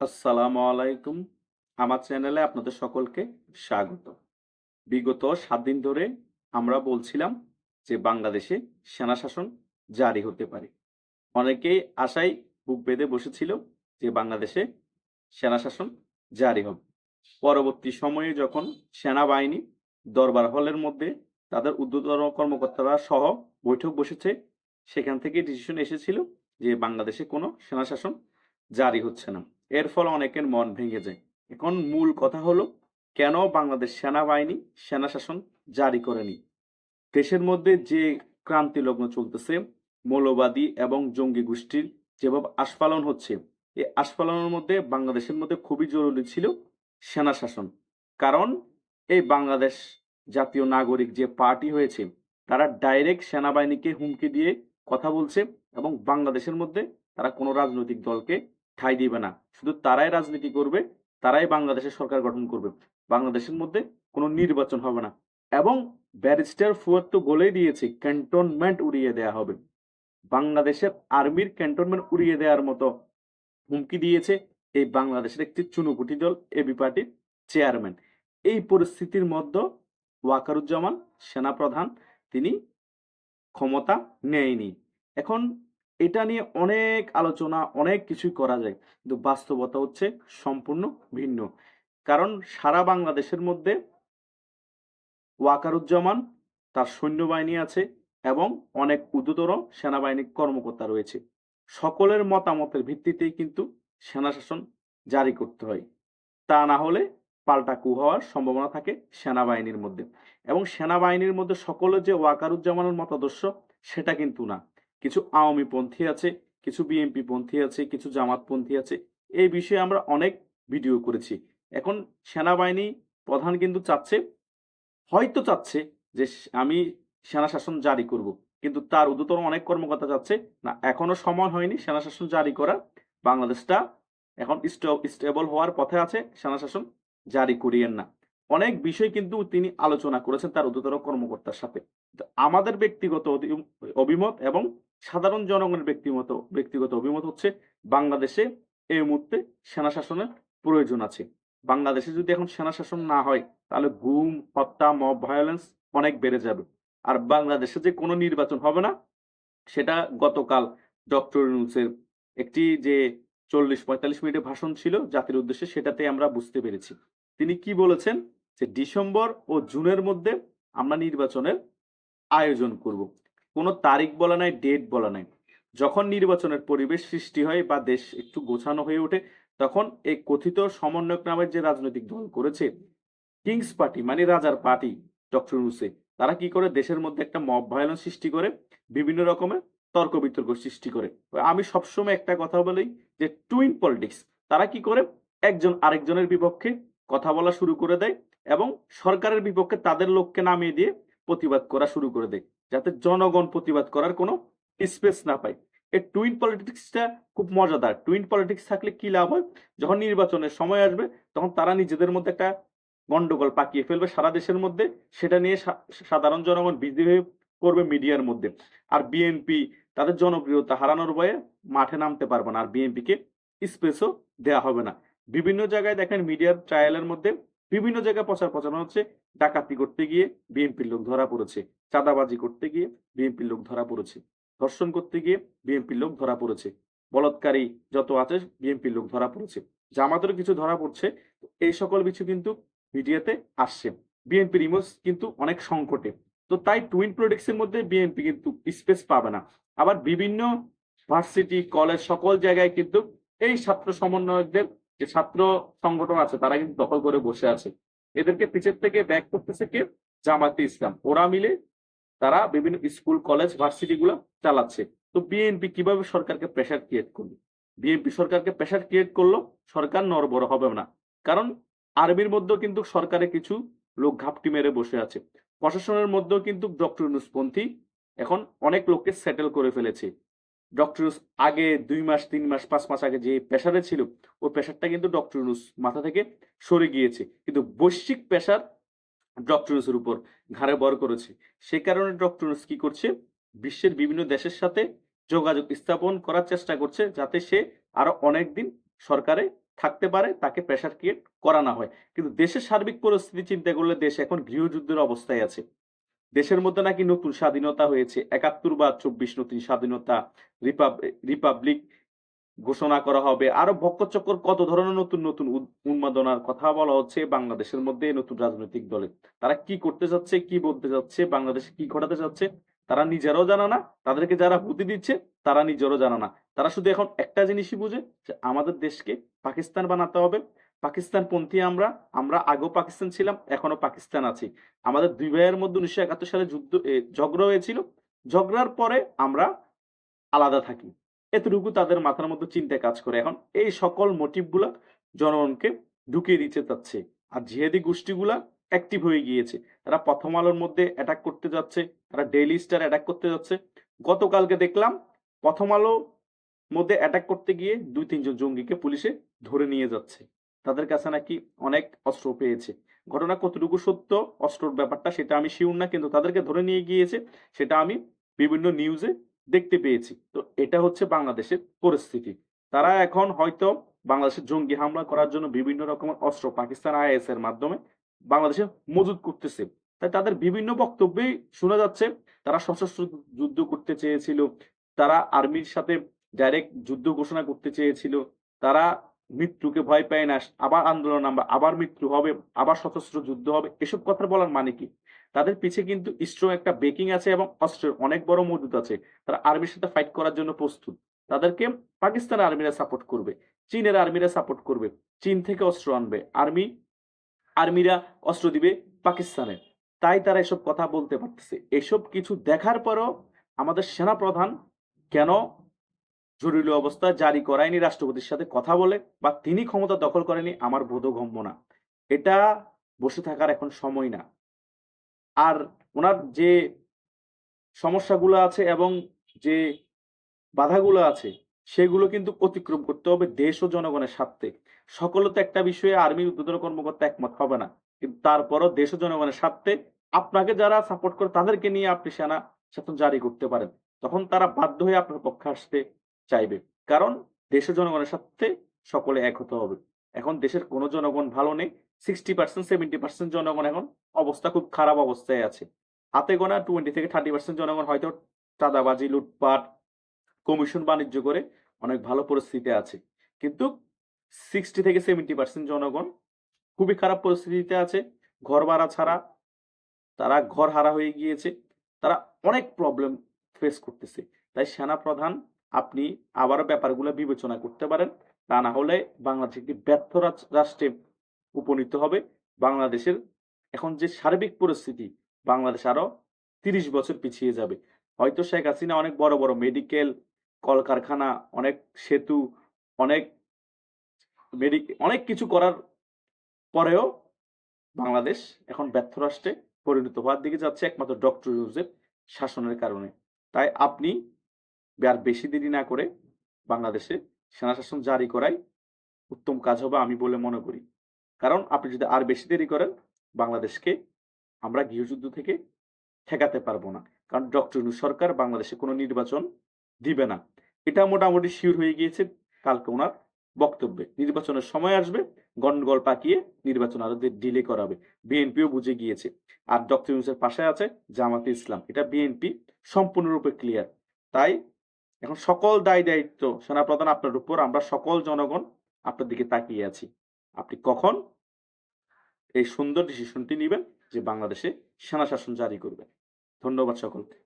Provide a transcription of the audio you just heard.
আসসালামু আলাইকুম। আমার চ্যানেলে আপনাদের সকলকে স্বাগত। বিগত সাত দিন ধরে আমরা বলছিলাম যে বাংলাদেশে সেনা শাসন জারি হতে পারে। অনেকেই আশায় বুক বেঁধে বসেছিল যে বাংলাদেশে সেনা শাসন জারি হবে। পরবর্তী সময়ে যখন সেনাবাহিনী দরবার হলের মধ্যে তাদের ঊর্ধ্বতন কর্মকর্তারা সহ বৈঠক বসেছে, সেখান থেকে ডিসিশন এসেছিল যে বাংলাদেশে কোনো সেনা শাসন জারি হচ্ছে না। এর ফলে অনেকের মন ভেঙে যায়। এখন মূল কথা হলো, কেন বাংলাদেশ সেনাবাহিনী সেনা শাসন জারি করেনি? দেশের মধ্যে যে ক্রান্তি লগ্ন চলতেছে, মৌলবাদী এবং জঙ্গি গোষ্ঠীর যেভাবে আস্ফালন হচ্ছে এই আস্ফালনের মধ্যে বাংলাদেশের মধ্যে খুবই জরুরি ছিল সেনা শাসন। কারণ এই বাংলাদেশ জাতীয় নাগরিক যে পার্টি হয়েছে, তারা ডাইরেক্ট সেনাবাহিনীকে হুমকি দিয়ে কথা বলছে এবং বাংলাদেশের মধ্যে তারা কোনো রাজনৈতিক দলকে ঠাঁই দিবে না। শুধু তারাই রাজনীতি করবে, তারাই বাংলাদেশের সরকার গঠন করবে। বাংলাদেশের মধ্যে কোনো নির্বাচন হবে না। এবং ব্যারিস্টার ফুয়াদ তো বলেই দিয়েছে, ক্যান্টনমেন্ট উড়িয়ে দেয়া হবে। বাংলাদেশের আর্মির ক্যান্টনমেন্ট উড়িয়ে দেওয়ার মতো হুমকি দিয়েছে এই বাংলাদেশের একটি চুনুকুটি দল, এবি পার্টির চেয়ারম্যান। এই পরিস্থিতির মধ্যে ওয়াকারুজ্জামান সেনাপ্রধান, তিনি ক্ষমতা নেয়নি। এখন এটা নিয়ে অনেক আলোচনা, অনেক কিছুই করা যায়। কিন্তু বাস্তবতা হচ্ছে সম্পূর্ণ ভিন্ন। কারণ সারা বাংলাদেশের মধ্যে ওয়াকারুজ্জামান, তার সৈন্যবাহিনী আছে এবং অনেক উদ্যতর সেনাবাহিনীর কর্মকর্তা রয়েছে। সকলের মতামতের ভিত্তিতেই কিন্তু সেনা শাসন জারি করতে হয়। তা না হলে পাল্টা কু হওয়ার সম্ভাবনা থাকে সেনাবাহিনীর মধ্যে। এবং সেনাবাহিনীর মধ্যে সকলের যে ওয়াকারুজ্জামানের মতাদর্শ, সেটা কিন্তু না। কিছু আওয়ামী পন্থী আছে, কিছু বিএনপি পন্থী আছে, কিছু জামাত পন্থী আছে। এই বিষয়ে আমরা অনেক ভিডিও করেছি। এখন সেনাবাহিনী প্রধান কিন্তু চাচ্ছে, হয়তো চাচ্ছে যে আমি সেনা শাসন জারি করব, কিন্তু তার উদ্যতন অনেক কর্মকর্তা চাচ্ছে, না, এখনও সময় হয়নি সেনা শাসন জারি করা বাংলাদেশটা এখন স্টেবল হওয়ার পথে আছে, সেনা শাসন জারি করিয়েন না। অনেক বিষয় কিন্তু তিনি আলোচনা করেছেন তার উদ্যতন কর্মকর্তার সাথে। আমাদের ব্যক্তিগত অভিমত এবং সাধারণ জনগণের ব্যক্তিগত ব্যক্তিগত অভিমত হচ্ছে বাংলাদেশে এই মুহূর্তে সেনা শাসনের প্রয়োজন আছে। বাংলাদেশে যদি এখন সেনা শাসন না হয়, তাহলে গুম, হত্যা, মব ভায়োলেন্স অনেক বেড়ে যাবে। আর বাংলাদেশে যে কোনো নির্বাচন হবে না, সেটা গতকাল ডক্টর ইউনূসের একটি যে চল্লিশ পঁয়তাল্লিশ মিনিটের ভাষণ ছিল জাতির উদ্দেশ্যে, সেটাতে আমরা বুঝতে পেরেছি। তিনি কি বলেছেন? যে ডিসেম্বর ও জুনের মধ্যে আমরা নির্বাচনের আয়োজন করব। কোনো তারিখ বলা নাই ডেট বলা নাই। যখন নির্বাচনের পরিবেশ সৃষ্টি হয় বা দেশ একটু গোছানো হয়ে ওঠে, তখন এই কথিত সমন্বয়ক নামের যে রাজনৈতিক দল করেছে কিংস পার্টি মানে রাজার পার্টি ডক্টর রুসে তারা কি করে? দেশের মধ্যে একটা মব ভায়োলেন্স সৃষ্টি করে, বিভিন্ন রকমের তর্ক বিতর্ক সৃষ্টি করে। আমি সবসময় একটা কথা বলি যে টুইন পলিটিক্স তারা কি করে? একজন আরেকজনের বিপক্ষে কথা বলা শুরু করে দেয় এবং সরকারের বিপক্ষে তাদের লোককে নামিয়ে দিয়ে প্রতিবাদ করা শুরু করে দেয়। যাতে জনগণ প্রতিবাদ করার কোনো স্পেস না পায়। এই টুইন পলিটিক্সটা খুব মজাদার। টুইন পলিটিক্স থাকলে কি লাভ হয়? যখন নির্বাচনের সময় আসবে, তখন তারা নিজেদের মধ্যে একটা গন্ডগোল পাকিয়ে ফেলবে সারা দেশের মধ্যে। সেটা নিয়ে সাধারণ জনগণ হয়ে পড়বে মিডিয়ার মধ্যে। আর বিএনপি তাদের জনপ্রিয়তা হারানোর ভয়ে মাঠে নামতে পারবে না। আর বিএনপিকে স্পেসও দেওয়া হবে না। বিভিন্ন জায়গায় দেখেন মিডিয়ার ট্রায়ালের মধ্যে বিভিন্ন জায়গায় প্রচার প্রচারণা হচ্ছে। ডাকাতি করতে গিয়ে বিএনপির লোক ধরা পড়েছে। চাঁদাবাজি করতে গিয়ে বিএনপির লোক ধরা পড়েছে। ধর্ষণ করতে গিয়ে বিএনপির লোক ধরা পড়েছে। বলৎকারী যত আছে বিএনপির লোক ধরা পড়েছে। জামাতেরও কিছু ধরা পড়ছে। এই সকল কিছু কিন্তু মিডিয়াতে আসছে। বিএনপির ইমেজ কিন্তু অনেক সংকটে। তো তাই টুইন প্রোডাক্টসের মধ্যে বিএনপি কিন্তু স্পেস পাবে না। আবার বিভিন্ন ভার্সিটি কলেজ সকল জায়গায় কিন্তু এই ছাত্র সমন্বয়কদের যে ছাত্র সংগঠন আছে, তারা কিন্তু দখল করে বসে আছে। এদেরকে পিছের থেকে ব্যাক করতেছে কে? জামাতে ইসলাম। ওরা মিলে তারা বিভিন্ন স্কুল কলেজ ভার্সিটি গুলো চালাচ্ছে। তো বিএনপি কীভাবে সরকারকে প্রেশার ক্রিয়েট করবে বিএনপি সরকারকে প্রেশার ক্রিয়েট করল, সরকার নরবড় হবে না। কারণ আর্মির মধ্যেও কিন্তু সরকারে কিছু লোক ঘাপটি মেরে বসে আছে। প্রশাসনের মধ্যেও কিন্তু ডক্টর ইউনুসপন্থী এখন অনেক লোককে সেটেল করে ফেলেছে। ডক্টর ইউনুস আগে দুই মাস, তিন মাস, পাঁচ মাস আগে যে প্রেশারে ছিল, ওই প্রেশারটা কিন্তু ডক্টর ইউনুস মাথা থেকে সরে গিয়েছে। কিন্তু বৈশ্বিক প্রেশার ডক্টর ইউনুসের উপর ঘাড়ে বর করেছে। সে কারণে ডক্টর ইউনুস কি করছে? বিশ্বের বিভিন্ন দেশের সাথে যোগাযোগ স্থাপন করার চেষ্টা করছে যাতে সে আরও অনেক দিন সরকারে থাকতে পারে, তাকে প্রেশার ক্রিয়েট করা না হয়। কিন্তু দেশের সার্বিক পরিস্থিতি চিন্তা করলে দেশ এখন গৃহযুদ্ধের অবস্থায় আছে। দেশের মধ্যে নাকি নতুন স্বাধীনতা হয়েছে। একাত্তর বা চব্বিশ নতুন স্বাধীনতা রিপাবলিক ঘোষণা করা হবে। আরও ভক্কচক্কর কত ধরনের নতুন নতুন উন্মাদনার কথা বলা হচ্ছে বাংলাদেশের মধ্যে নতুন রাজনৈতিক দলে। তারা কি করতে যাচ্ছে, কি বলতে যাচ্ছে, বাংলাদেশে কি ঘটাতে যাচ্ছে, তারা নিজেরাও জানা না। তাদেরকে যারা বুদ্ধি দিচ্ছে, তারা নিজেরও জানা না। তারা শুধু এখন একটা জিনিসই বুঝে যে আমাদের দেশকে পাকিস্তান বানাতে হবে। পাকিস্তান পন্থী আমরা আমরা আগেও পাকিস্তান ছিলাম এখনও পাকিস্তান আছি। আমাদের দুই ভাইয়ের মধ্যে উনিশশো একাত্তর সালে যুদ্ধ ঝগড়া হয়েছিল। ঝগড়ার পরে আমরা আলাদা থাকি। এতটুকু তাদের মাথার মধ্যে চিন্তা কাজ করে। এখন এই সকল মোটিভগুলা জনগণকে ঢুকিয়ে দিতে চাচ্ছে। আর জিহাদি গোষ্ঠীগুলা অ্যাক্টিভ হয়ে গিয়েছে। তারা প্রথম আলোর মধ্যে অ্যাটাক করতে যাচ্ছে। তারা ডেইলি স্টার অ্যাটাক করতে যাচ্ছে। গতকালকে দেখলাম, প্রথম আলো মধ্যে অ্যাটাক করতে গিয়ে দুই তিনজন জঙ্গিকে পুলিশে ধরে নিয়ে যাচ্ছে। তাদের কাছে নাকি অনেক অস্ত্র পেয়েছে। ঘটনা কতটুকু সত্য, অস্ত্রর ব্যাপারটা সেটা আমি শিউর না, কিন্তু তাদেরকে ধরে নিয়ে গিয়েছে, সেটা আমি বিভিন্ন নিউজে দেখতে পেয়েছি। তো এটা হচ্ছে বাংলাদেশের পরিস্থিতি। তারা এখন হয়তো বাংলাদেশের জঙ্গি হামলা করার জন্য বিভিন্ন রকমের অস্ত্র পাকিস্তান আইএস এর মাধ্যমে বাংলাদেশে মজুদ করতেছে। তাই তাদের বিভিন্ন বক্তব্যেই শোনা যাচ্ছে, তারা সশস্ত্র যুদ্ধ করতে চেয়েছিল, তারা আর্মির সাথে ডাইরেক্ট যুদ্ধ ঘোষণা করতে চেয়েছিল, তারা মৃত্যুকে ভয় পায় না, আবার আন্দোলন আমরা আবার মৃত্যু হবে, আবার সশস্ত্র যুদ্ধ হবে, এসব কথা বলার মানে কি? তাদের পিছে কিন্তু স্ট্রং একটা বেকিং আছে এবং অস্ত্রের অনেক বড় মজুদ আছে। তারা আর্মির সাথে ফাইট করার জন্য প্রস্তুত। তাদেরকে পাকিস্তানের আর্মিরা সাপোর্ট করবে, চীনের আর্মিরা সাপোর্ট করবে, চীন থেকে অস্ত্র আনবে, আর্মি, আর্মিরা অস্ত্র দিবে পাকিস্তানে। তাই তারা এসব কথা বলতে পারতেছে। এসব কিছু দেখার পরও আমাদের সেনা প্রধান কেন জরুরি অবস্থা জারি করায়নি রাষ্ট্রপতির সাথে কথা বলে বা তিনি ক্ষমতা দখল করেনি আমার বোধগম্য না। এটা বসে থাকার এখন সময় না। আর ওনার যে সমস্যাগুলো আছে এবং যে বাধাগুলো আছে, সেগুলো কিন্তু অতিক্রম করতে হবে দেশ ও জনগণের স্বার্থে। সকলে তো একটা বিষয়ে আর্মি উদ্বোধন কর্মকর্তা একমত হবে না। কিন্তু তারপরও দেশ ও জনগণের স্বার্থে আপনাকে যারা সাপোর্ট করে তাদেরকে নিয়ে আপনি সেনা শাসন জারি করতে পারেন। তখন তারা বাধ্য হয়ে আপনার পক্ষে আসতে চাইবে। কারণ দেশের জনগণের সাথে সকলে এক হতে হবে। এখন দেশের কোনো জনগণ ভালো নেই সিক্সটি পার্সেন্ট সেভেন্টি পার্সেন্ট জনগণ এখন অবস্থা খুব খারাপ অবস্থায় আছে। হাতে গোনা টোয়েন্টি থেকে থার্টি পার্সেন্ট জনগণ হয়তো চাঁদাবাজি, লুটপাট কমিশন বাণিজ্য করে অনেক ভালো পরিস্থিতিতে আছে। কিন্তু সিক্সটি থেকে সেভেন্টি পার্সেন্ট জনগণ খুবই খারাপ পরিস্থিতিতে আছে। ঘর ভাড়া ছাড়া তারা ঘর হারা হয়ে গিয়েছে। তারা অনেক প্রবলেম ফেস করতেছে। তাই সেনা প্রধান আপনি আবারও ব্যাপারগুলো বিবেচনা করতে পারেন। তা না হলে বাংলাদেশ একটি ব্যর্থ রাষ্ট্রে উপনীত হবে। বাংলাদেশের এখন যে সার্বিক পরিস্থিতি, বাংলাদেশ আরও তিরিশ বছর পিছিয়ে যাবে। হয়তো শেখ হাসিনা অনেক বড় বড় মেডিকেল কলকারখানা, অনেক সেতু, অনেক মেডিক অনেক কিছু করার পরেও বাংলাদেশ এখন ব্যর্থ রাষ্ট্রে পরিণত হওয়ার দিকে যাচ্ছে একমাত্র ডক্টর ইউজের শাসনের কারণে। তাই আপনি আর বেশি দেরি না করে বাংলাদেশে সেনা শাসন জারি করাই উত্তম কাজ হবে আমি বলে মনে করি। কারণ আপনি যদি আর বেশি দেরি করেন, বাংলাদেশকে আমরা গৃহযুদ্ধ থেকে ঠেকাতে পারব না। কারণ ডক্টর ইউনূস সরকার বাংলাদেশে কোনো নির্বাচন দিবে না। এটা মোটামুটি শিওর হয়ে গিয়েছে কালকে ওনার বক্তব্যে। নির্বাচনের সময় আসবে গন্ডগোল পাকিয়ে নির্বাচন আরও ডিলে করাবে। বিএনপিও বুঝে গিয়েছে। আর ডক্টর ইউনুসের পাশে আছে জামাতে ইসলাম। এটা বিএনপি সম্পূর্ণরূপে ক্লিয়ার তাই এখন সকল দায় দায়িত্ব সেনাপ্রধান আপনার উপর, আমরা সকল জনগণ আপনার দিকে তাকিয়ে আছি। আপনি কখন এই সুন্দর ডিসিশনটি নেবেন যে বাংলাদেশে সেনা শাসন জারি করবেন। ধন্যবাদ সকলকে।